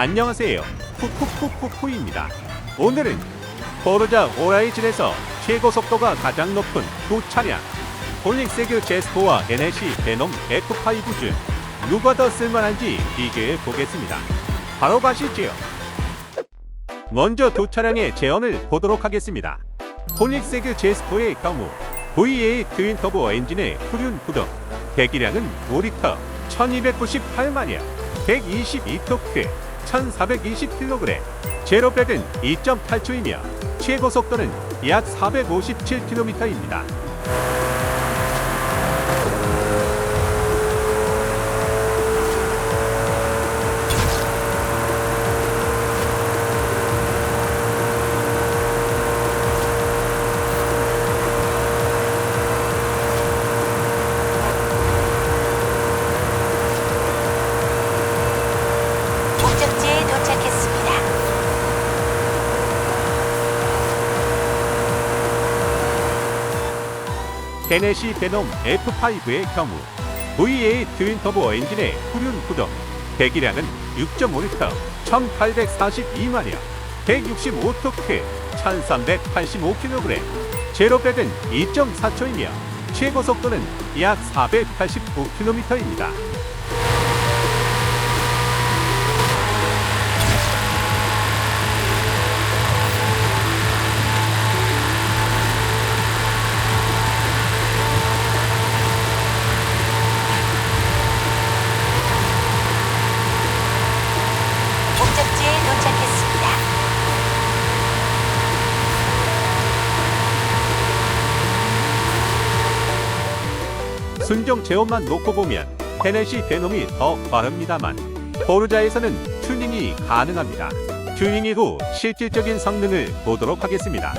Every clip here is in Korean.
안녕하세요. 푸푸푸푸푸입니다. 오늘은 포르자 오라이즌에서 최고 속도가 가장 높은 두 차량 폴릭세규 제스코와 NSC 베놈 F5 중 누가 더 쓸만한지 비교해 보겠습니다. 바로 가시지요. 먼저 두 차량의 제언을 보도록 하겠습니다. 폴릭세규 제스코의 경우 VA 트윈터보 엔진의 후륜 구동 배기량은 5리터 1298마력 122토크 1420kg 제로백은 2.8초이며 최고 속도는 약 457km입니다. 테네시 베놈 F5의 경우 VA 트윈터보 엔진의 후륜 구동 배기량은 6.5리터 1842마력 165토크 1385kg 제로백은 2.4초이며 최고 속도는 약 489km입니다. 목적지에 도착했습니다. 순정 제어만 놓고 보면 테네시 베놈이 더 빠릅니다만 포르자에서는 튜닝이 가능합니다. 튜닝 이후 실질적인 성능을 보도록 하겠습니다.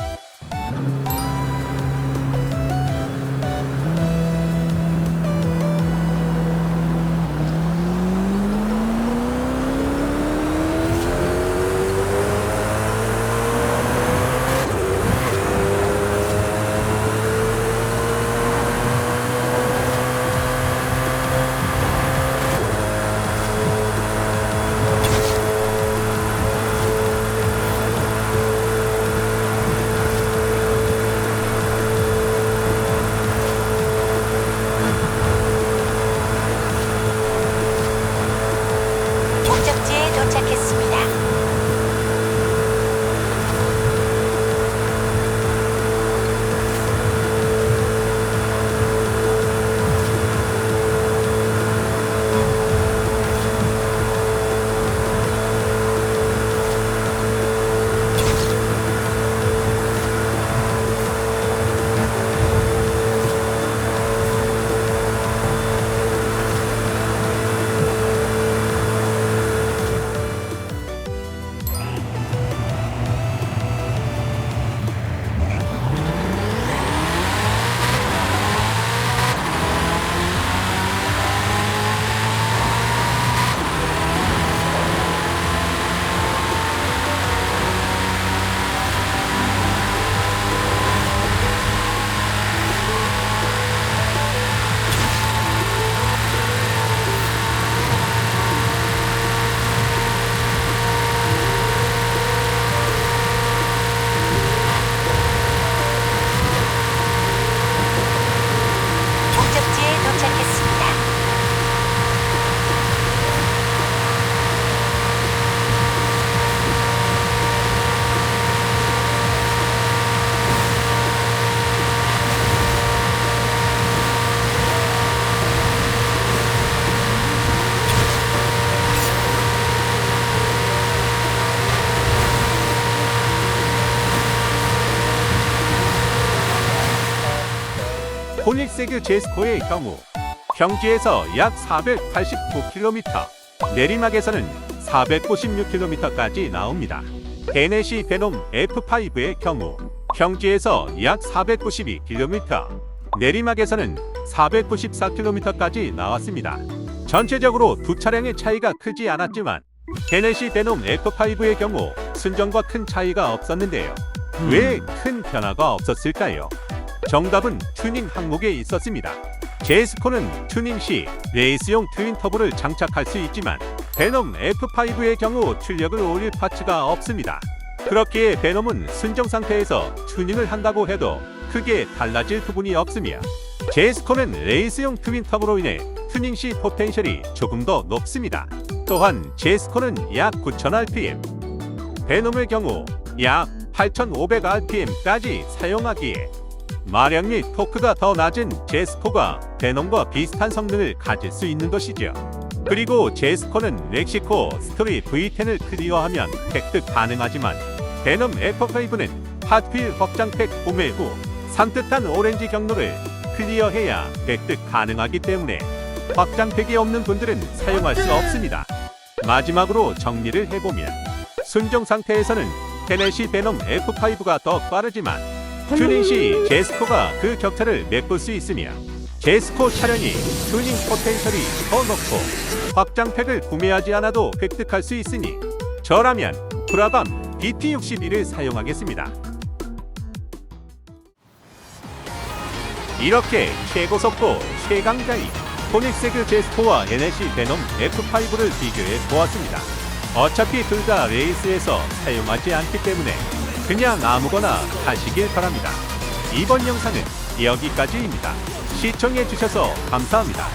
폴릭세규 제스코의 경우 평지에서 약 489km, 내리막에서는 496km까지 나옵니다. 테네시 베놈 F5의 경우 평지에서 약 492km, 내리막에서는 494km까지 나왔습니다. 전체적으로 두 차량의 차이가 크지 않았지만 테네시 베놈 F5의 경우 순정과 큰 차이가 없었는데요. 왜 큰 변화가 없었을까요? 정답은 튜닝 항목에 있었습니다. 제스코는 튜닝 시 레이스용 트윈 터보를 장착할 수 있지만 베놈 F5의 경우 출력을 올릴 파츠가 없습니다. 그렇기에 베놈은 순정 상태에서 튜닝을 한다고 해도 크게 달라질 부분이 없으며 제스코는 레이스용 트윈 터보로 인해 튜닝 시 포텐셜이 조금 더 높습니다. 또한 제스코는 약 9000rpm, 베놈의 경우 약 8500rpm까지 사용하기에 및 토크가 더 낮은 제스코가 베놈과 비슷한 성능을 가질 수 있는 것이죠. 그리고 제스코는 렉시코 스토리 V10을 클리어하면 획득 가능하지만 베놈 F5는 핫휠 확장팩 구매 후 산뜻한 오렌지 경로를 클리어해야 획득 가능하기 때문에 확장팩이 없는 분들은 사용할 수 없습니다. 마지막으로 정리를 해보면 순정 상태에서는 테네시 베놈 F5가 더 빠르지만 튜닝 시 제스코가 그 격차를 메꿀 수 있으며 제스코 차량이 튜닝 포텐셜이 더 높고 확장팩을 구매하지 않아도 획득할 수 있으니 저라면 브라밤 DT61을 사용하겠습니다. 이렇게 최고속도 최강자인 토닉세그 제스코와 NSC 베놈 F5를 비교해 보았습니다. 어차피 둘 다 레이스에서 사용하지 않기 때문에 그냥 아무거나 하시길 바랍니다. 이번 영상은 여기까지입니다. 시청해 주셔서 감사합니다.